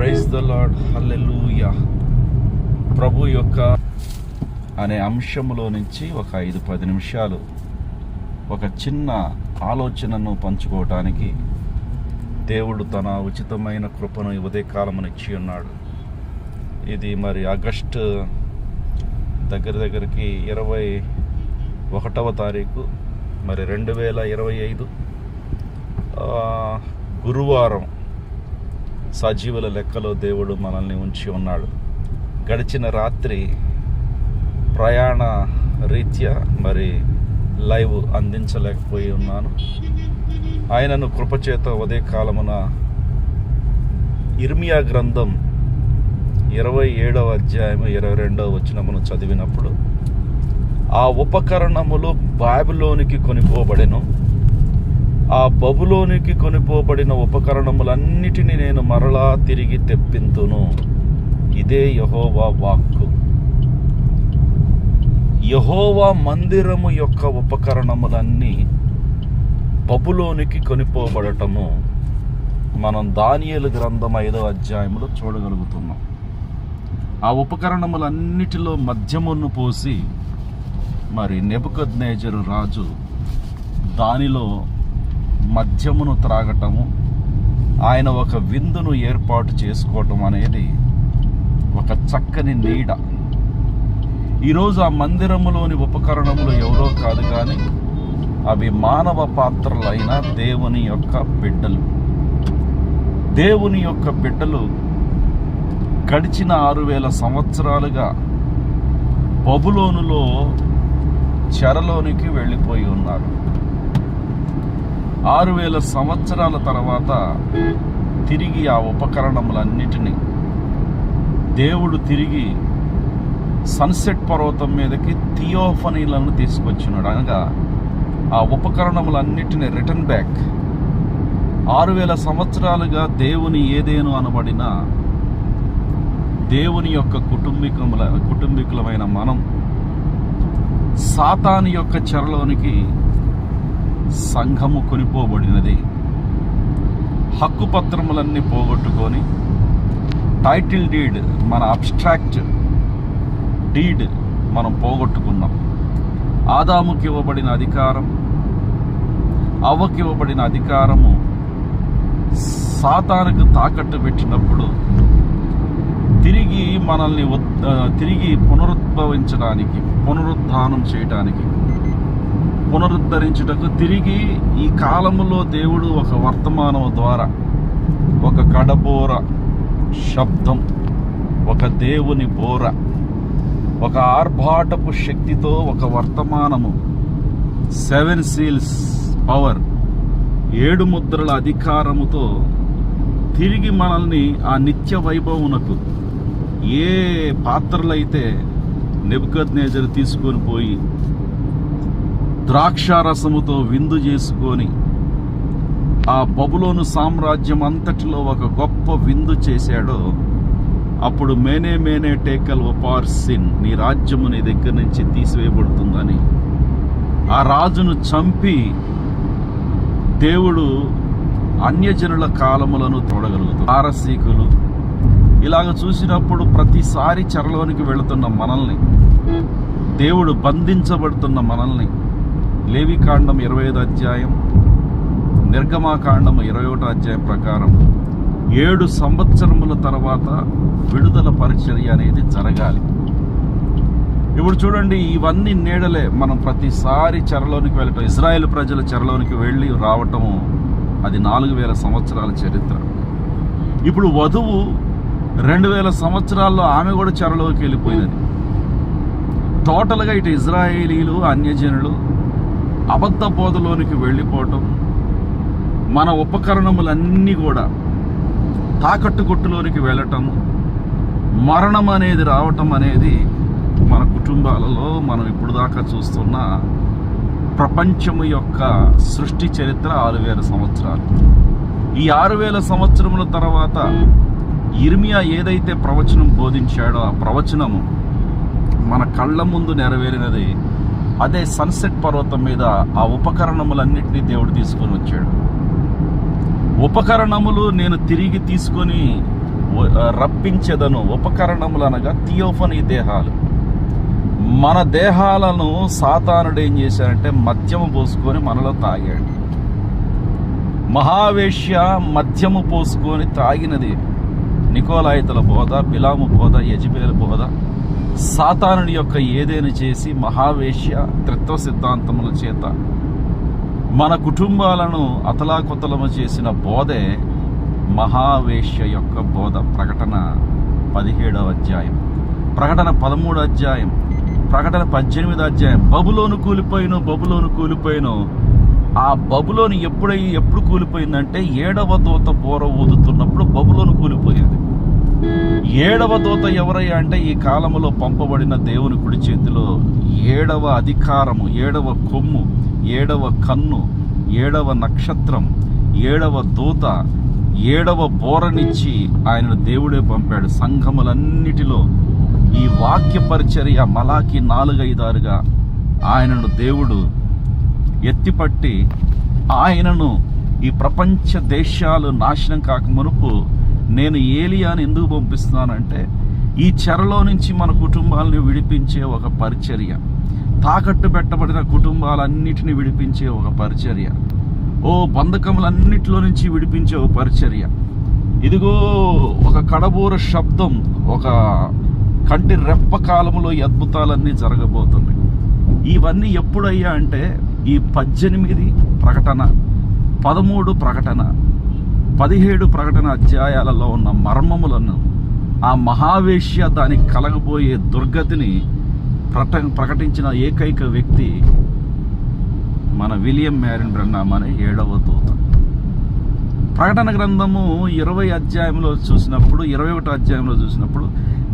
Praise the lord hallelujah ప్రభు యొక్క అనే అంశములో నుంచి ఒక ఐదు పది నిమిషాలు ఒక చిన్న ఆలోచనను పంచుకోవటానికి దేవుడు తన ఉచితమైన కృపను ఈ ఉదయకాలమున ఇచ్చి ఉన్నాడు. ఇది మరి ఆగస్టు దగ్గర దగ్గరికి ఇరవై ఒకటవ తారీఖు మరి రెండు వేల ఇరవై ఐదు గురువారం సజీవుల లెక్కలో దేవుడు మనల్ని ఉంచి ఉన్నాడు. గడిచిన రాత్రి ప్రయాణ రీత్యా మరి లైవ్ అందించలేకపోయి ఉన్నాను. ఆయనను కృపచేత ఉదయకాలమున ఇర్మియా గ్రంథం ఇరవై ఏడవ అధ్యాయం ఇరవై రెండవ వచనమును చదివినప్పుడు ఆ ఉపకరణములు బాబిలోనికి కొనుక్కోబడెను. ఆ బబులోనికి కొనిపోబడిన ఉపకరణములన్నిటిని నేను మరలా తిరిగి తెప్పింతును. ఇదే యహోవా వాక్కు. యహోవా మందిరము యొక్క ఉపకరణములన్నీ బబులోనికి కొనిపోబడటము మనం దానియలు గ్రంథం ఐదో అధ్యాయంలో చూడగలుగుతున్నాం. ఆ ఉపకరణములన్నిటిలో మద్యమును పోసి మరి నెబుకద్నేజరు రాజు దానిలో మద్యమును త్రాగటము ఆయన ఒక విందును ఏర్పాటు చేసుకోవటం అనేది ఒక చక్కని నీడ. ఈరోజు ఆ మందిరములోని ఉపకరణములు ఎవరో కాదు కానీ అవి మానవ పాత్రలైన దేవుని యొక్క బిడ్డలు. దేవుని యొక్క బిడ్డలు గడిచిన ఆరు వేల సంవత్సరాలుగా బబులోనులో చెరలోనికి వెళ్ళిపోయి ఉన్నారు. ఆరు వేల సంవత్సరాల తర్వాత తిరిగి ఆ ఉపకరణములన్నిటినీ దేవుడు తిరిగి సన్సెట్ పర్వతం మీదకి థియోఫనీలను తీసుకొచ్చినాడు. అనగా ఆ ఉపకరణములన్నిటిని రిటర్న్ బ్యాక్. ఆరు వేల సంవత్సరాలుగా దేవుని ఏదేను అనబడిన దేవుని యొక్క కుటుంబికముల కుటుంబీకులమైన మనం సాతాని యొక్క చెరలోనికి సంఘము కొనిపోబడినది. హక్కు పత్రములన్నీ పోగొట్టుకొని టైటిల్ డీడ్ మన అబ్స్ట్రాక్ట్ డీడ్ మనం పోగొట్టుకున్నాం. ఆదాముకి ఇవ్వబడిన అధికారం అవ్వకి ఇవ్వబడిన అధికారము సాతానుకు తాకట్టు పెట్టినప్పుడు తిరిగి మనల్ని తిరిగి పునరుద్భవించడానికి పునరుద్ధానం చేయడానికి పునరుద్ధరించుటకు తిరిగి ఈ కాలములో దేవుడు ఒక వర్తమానం ద్వారా ఒక కడబోర శబ్దం ఒక దేవుని బోర ఒక ఆర్భాటపు శక్తితో ఒక వర్తమానము సెవెన్ సీల్స్ పవర్ ఏడు ముద్రల అధికారముతో తిరిగి మనల్ని ఆ నిత్య వైభవమునకు ఏ పాత్రలైతే నెబ్గద్ నేజర్ తీసుకొని పోయి ద్రాక్షారసముతో విందు చేసుకొని ఆ బబులోను సామ్రాజ్యం అంతటిలో ఒక గొప్ప విందు చేశాడో అప్పుడు మేనే మేనే టేకల్ ఒపార్ సిన్ నీ రాజ్యము నీ దగ్గర నుంచి తీసివేయబడుతుందని. ఆ రాజును చంపి దేవుడు అన్యజనుల కాలములను తోడగలుగుతాడు పారసీకులు ఇలాగ చూసినప్పుడు ప్రతిసారి చెరలోనికి వెళుతున్న మనల్ని దేవుడు బంధించబడుతున్న మనల్ని లేవికాండం ఇరవై ఐదు అధ్యాయం నిర్గమాకాండం ఇరవై ఒకటో అధ్యాయం ప్రకారం ఏడు సంవత్సరముల తర్వాత విడుదల పరిచర్య అనేది జరగాలి. ఇప్పుడు చూడండి ఇవన్నీ నీడలే. మనం ప్రతిసారి చెరలోనికి వెళ్ళటం ఇజ్రాయెల్ ప్రజల చెరలోనికి వెళ్ళి రావటము అది నాలుగు వేల సంవత్సరాల చరిత్ర. ఇప్పుడు వధువు రెండు వేల సంవత్సరాల్లో ఆమె కూడా చెరలోకి వెళ్ళిపోయినది. టోటల్గా ఇటు ఇజ్రాయేలీలు అన్యజనులు అబద్ధ బోధలోనికి వెళ్ళిపోవటం మన ఉపకరణములన్నీ కూడా తాకట్టు కొట్టులోనికి వెళ్ళటం మరణం అనేది రావటం అనేది మన కుటుంబాలలో మనం ఇప్పుడు దాకా చూస్తున్న ప్రపంచము యొక్క సృష్టి చరిత్ర ఆరు వేల సంవత్సరాలు. ఈ ఆరు వేల సంవత్సరముల తర్వాత ఇర్మియా ఏదైతే ప్రవచనం బోధించాడో ఆ ప్రవచనము మన కళ్ళ ముందు నెరవేరినది అదే సన్సెట్ పర్వతం మీద ఆ ఉపకరణములన్నింటినీ దేవుడు తీసుకొని వచ్చాడు. ఉపకరణములు నేను తిరిగి తీసుకొని రప్పించేదను. ఉపకరణములు అనగా థియోఫనీ దేహాలు. మన దేహాలను సాతానుడు ఏం చేశాడంటే మద్యము పోసుకొని మనలో తాగాడు. మహావేశ్య మద్యము పోసుకొని తాగినది నికోలాయితల బోధ బిలాము బోధ యజ్బేలు బోధ సాతానుడి యొక్క ఏదైనా చేసి మహావేశ్య త్రిత్వ సిద్ధాంతముల చేత మన కుటుంబాలను అతలాకుతలము చేసిన బోధే మహావేశ్య యొక్క బోధ ప్రకటన పదిహేడవ అధ్యాయం. ప్రకటన పదమూడు అధ్యాయం ప్రకటన పద్దెనిమిది అధ్యాయం. బబులోను కూలిపోయిను బబులోను కూలిపోయిను ఆ బబులోను ఎప్పుడై ఎప్పుడు కూలిపోయిందంటే ఏడవ దూత బోర ఊదుతున్నప్పుడు బబులోను కూలిపోయింది. ఏడవ దూత ఎవరయ్యా అంటే ఈ కాలములో పంపబడిన దేవుని కుడి చేతిలో ఏడవ అధికారము ఏడవ కొమ్ము ఏడవ కన్ను ఏడవ నక్షత్రం ఏడవ దూత ఏడవ బోరనిచ్చి ఆయనను దేవుడే పంపాడు. సంఘములన్నిటిలో ఈ వాక్య పరిచర్య మలాకి నాలుగైదారుగా ఆయనను దేవుడు ఎత్తిపట్టి ఆయనను ఈ ప్రపంచ దేశాలు నాశనం కాక మునుపు నేను ఏలియాని ఎందుకు పంపిస్తున్నానంటే ఈ చెరలో నుంచి మన కుటుంబాలని విడిపించే ఒక పరిచర్య. తాకట్టు పెట్టబడిన కుటుంబాలన్నిటిని విడిపించే ఒక పరిచర్య. ఓ బంధకములన్నిటిలో నుంచి విడిపించే ఒక పరిచర్య. ఇదిగో ఒక కడబూర శబ్దం ఒక కంటి రెప్ప కాలంలో ఈ అద్భుతాలన్నీ జరగబోతున్నాయి. ఇవన్నీ ఎప్పుడయ్యా అంటే ఈ పద్దెనిమిది ప్రకటన పదమూడు ప్రకటన పదిహేడు ప్రకటన అధ్యాయాలలో ఉన్న మర్మములను ఆ మహావేశ్య దానికి కలగబోయే దుర్గతిని ప్రట ప్రకటించిన ఏకైక వ్యక్తి మన విలియం మ్యారిన్ బ్రన్నామ్ అనే ఏడవ దూత. ప్రకటన గ్రంథము ఇరవై అధ్యాయంలో చూసినప్పుడు ఇరవై ఒకటి అధ్యాయంలో చూసినప్పుడు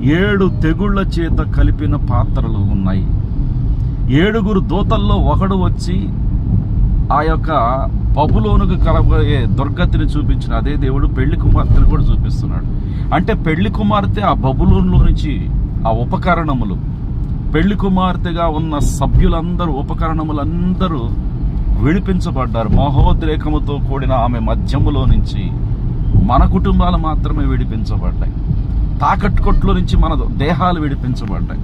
ఏడు తెగుళ్ళ చేత కలిపిన పాత్రలు ఉన్నాయి. ఏడుగురు దూతల్లో ఒకడు వచ్చి ఆ యొక్క బబులోనుకు కలబోయే దుర్గతిని చూపించిన అదే దేవుడు పెళ్ళి కుమార్తెను కూడా చూపిస్తున్నాడు. అంటే పెళ్ళి కుమార్తె ఆ బబులోన్లో నుంచి ఆ ఉపకరణములు పెళ్ళి కుమార్తెగా ఉన్న సభ్యులందరూ ఉపకరణములందరూ విడిపించబడ్డారు. మహోద్రేకముతో కూడిన ఆమె మధ్యములో నుంచి మన కుటుంబాలు మాత్రమే విడిపించబడ్డాయి. తాకట్టుకొట్లో నుంచి మన దేహాలు విడిపించబడ్డాయి.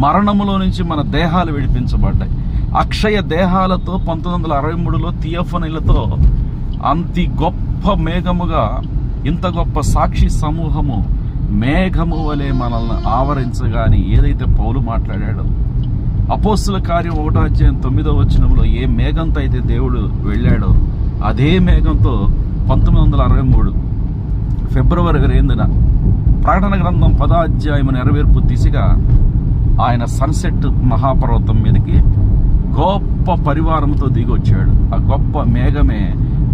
మరణములో నుంచి మన దేహాలు విడిపించబడ్డాయి. అక్షయ దేహాలతో పంతొమ్మిది వందల అరవై మూడులో థియోఫనీలతో అంతి గొప్ప మేఘముగా ఇంత గొప్ప సాక్షి సమూహము మేఘము వలె మనల్ని ఆవరించగాని ఏదైతే పౌలు మాట్లాడాడో అపోస్తుల కార్యం ఒకటో అధ్యాయం తొమ్మిదో వచనంలో ఏ మేఘంతో అయితే దేవుడు వెళ్ళాడో అదే మేఘంతో పంతొమ్మిది వందల అరవై మూడు ఫిబ్రవరి రెండున ప్రకటన గ్రంథం పదో నెరవేర్పు దిశగా ఆయన సన్సెట్ మహాపర్వతం మీదకి గొప్ప పరివారంతో దిగి వచ్చాడు ఆ గొప్ప మేఘమే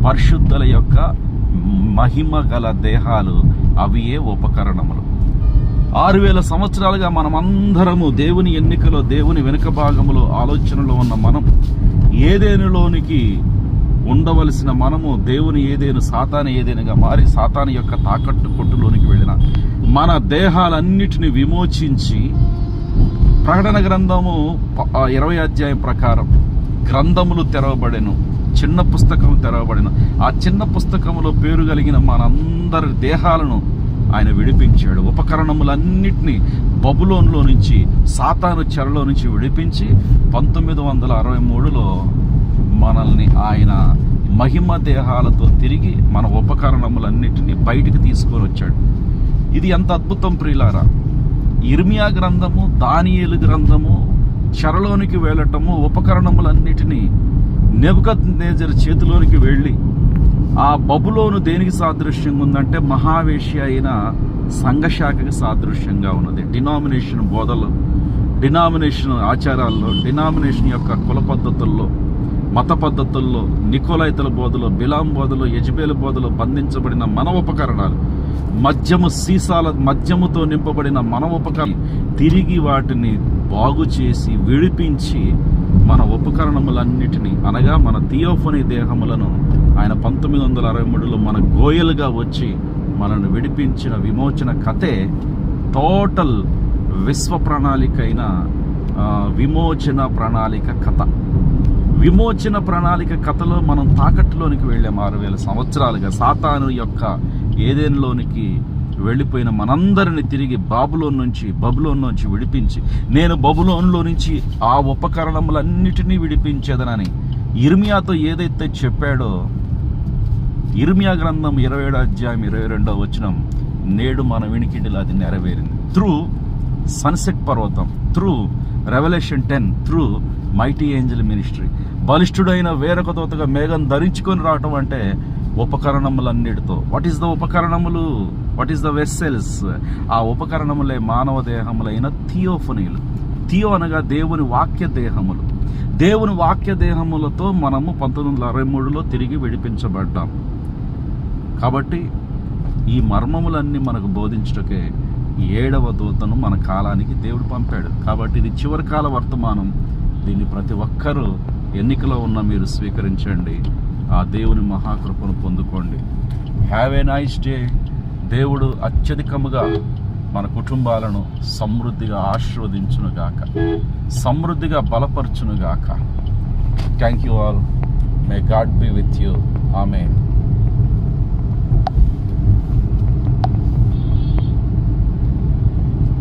పరిశుద్ధుల యొక్క మహిమ గల దేహాలు అవియే ఉపకరణములు? ఆరు వేల సంవత్సరాలుగా మనమందరము దేవుని ఎన్నికలో దేవుని వెనుక భాగములో ఆలోచనలో ఉన్న మనం ఏదేనులోనికి ఉండవలసిన మనము దేవుని ఏదేను సాతాను ఏదేనుగా మారి సాతాను యొక్క తాకట్టు కొట్టులోనికి వెళ్ళిన మన దేహాలన్నిటిని విమోచించి ప్రకటన గ్రంథము ఇరవై అధ్యాయం ప్రకారం గ్రంథములు తెరవబడెను చిన్న పుస్తకం తెరవబడెను. ఆ చిన్న పుస్తకములో పేరు కలిగిన మనందరి దేహాలను ఆయన విడిపించాడు. ఉపకరణములన్నిటినీ బబులోన్లో నుంచి సాతాను చెరలో నుంచి విడిపించి పంతొమ్మిది వందల అరవై మూడులో మనల్ని ఆయన మహిమ దేహాలతో తిరిగి మన ఉపకరణములన్నిటినీ బయటికి తీసుకొని వచ్చాడు. ఇది ఎంత అద్భుతం ప్రియులారా! ఇర్మియా గ్రంథము దానియేలు గ్రంథము చెరలోనికి వెళ్ళటము ఉపకరణములన్నిటినీ నెబద్ నేజర్ చేతిలోనికి వెళ్ళి ఆ బబులోను దేనికి సాదృశ్యంగా ఉందంటే మహావేషి అయిన సంఘశాఖకి సాదృశ్యంగా ఉన్నది. డినామినేషన్ బోధలు డినామినేషన్ ఆచారాల్లో డినామినేషన్ యొక్క కుల పద్ధతుల్లో మత పద్ధతుల్లో నికోలైతల బోధలో బిలాం బోధలో యజ్బేల బోధలో బంధించబడిన మన ఉపకరణాలు. మద్యము సీసాల మద్యముతో నింపబడిన మన ఉపకరణ తిరిగి వాటిని బాగు చేసి విడిపించి మన ఉపకరణములన్నిటినీ అనగా మన థియోఫనీ దేహములను ఆయన పంతొమ్మిది వందల అరవై మూడులో మన గోయలుగా వచ్చి మనల్ని విడిపించిన విమోచన కథే టోటల్ విశ్వ ప్రణాళిక అయిన విమోచన ప్రణాళిక కథ. విమోచన ప్రణాళిక కథలో మనం తాకట్టులోనికి వెళ్ళాం ఆరు వేల సంవత్సరాలుగా. సాతాను యొక్క ఏదేన్లోనికి వెళ్ళిపోయిన మనందరిని తిరిగి బాబులోన్ నుంచి బబులోన్ నుంచి విడిపించి నేను బబులోన్లో నుంచి ఆ ఉపకరణములన్నిటినీ విడిపించేదనని ఇర్మియాతో ఏదైతే చెప్పాడో ఇర్మియా గ్రంథం ఇరవై ఏడు అధ్యాయం ఇరవై రెండో వచనం నేడు మన వినికిడిలో అది నెరవేరింది. త్రూ సన్సెట్ పర్వతం through revolution ten through mighty angel ministry బలిష్ఠుడైన వేరొక దోతగా మేఘం ధరించుకొని రావటం అంటే ఉపకరణములన్నిటితో. వాట్ ఈస్ ద ఉపకరణములు? వాట్ ఈస్ ద వెస్సెల్స్ ఆ ఉపకరణములే మానవ దేహములైన థియోఫనీలు. థియో అనగా దేవుని వాక్య దేహములు. దేవుని వాక్య దేహములతో మనము పంతొమ్మిది వందల అరవై మూడులో తిరిగి విడిపించబడ్డాం. కాబట్టి ఈ మర్మములన్నీ మనకు బోధించుటకే ఏడవ దూతను మన కాలానికి దేవుడు పంపాడు. కాబట్టి ఇది చివరి కాల వర్తమానం. దీన్ని ప్రతి ఒక్కరూ ఎన్నికలో ఉన్న మీరు స్వీకరించండి. ఆ దేవుని మహాకృపను పొందుకోండి. హ్యావ్ ఏ నైస్ డే దేవుడు అత్యధికముగా మన కుటుంబాలను సమృద్ధిగా ఆశీర్వదించునుగాక. సమృద్ధిగా బలపరచునుగాక. Thank you all may God be with you ఆమె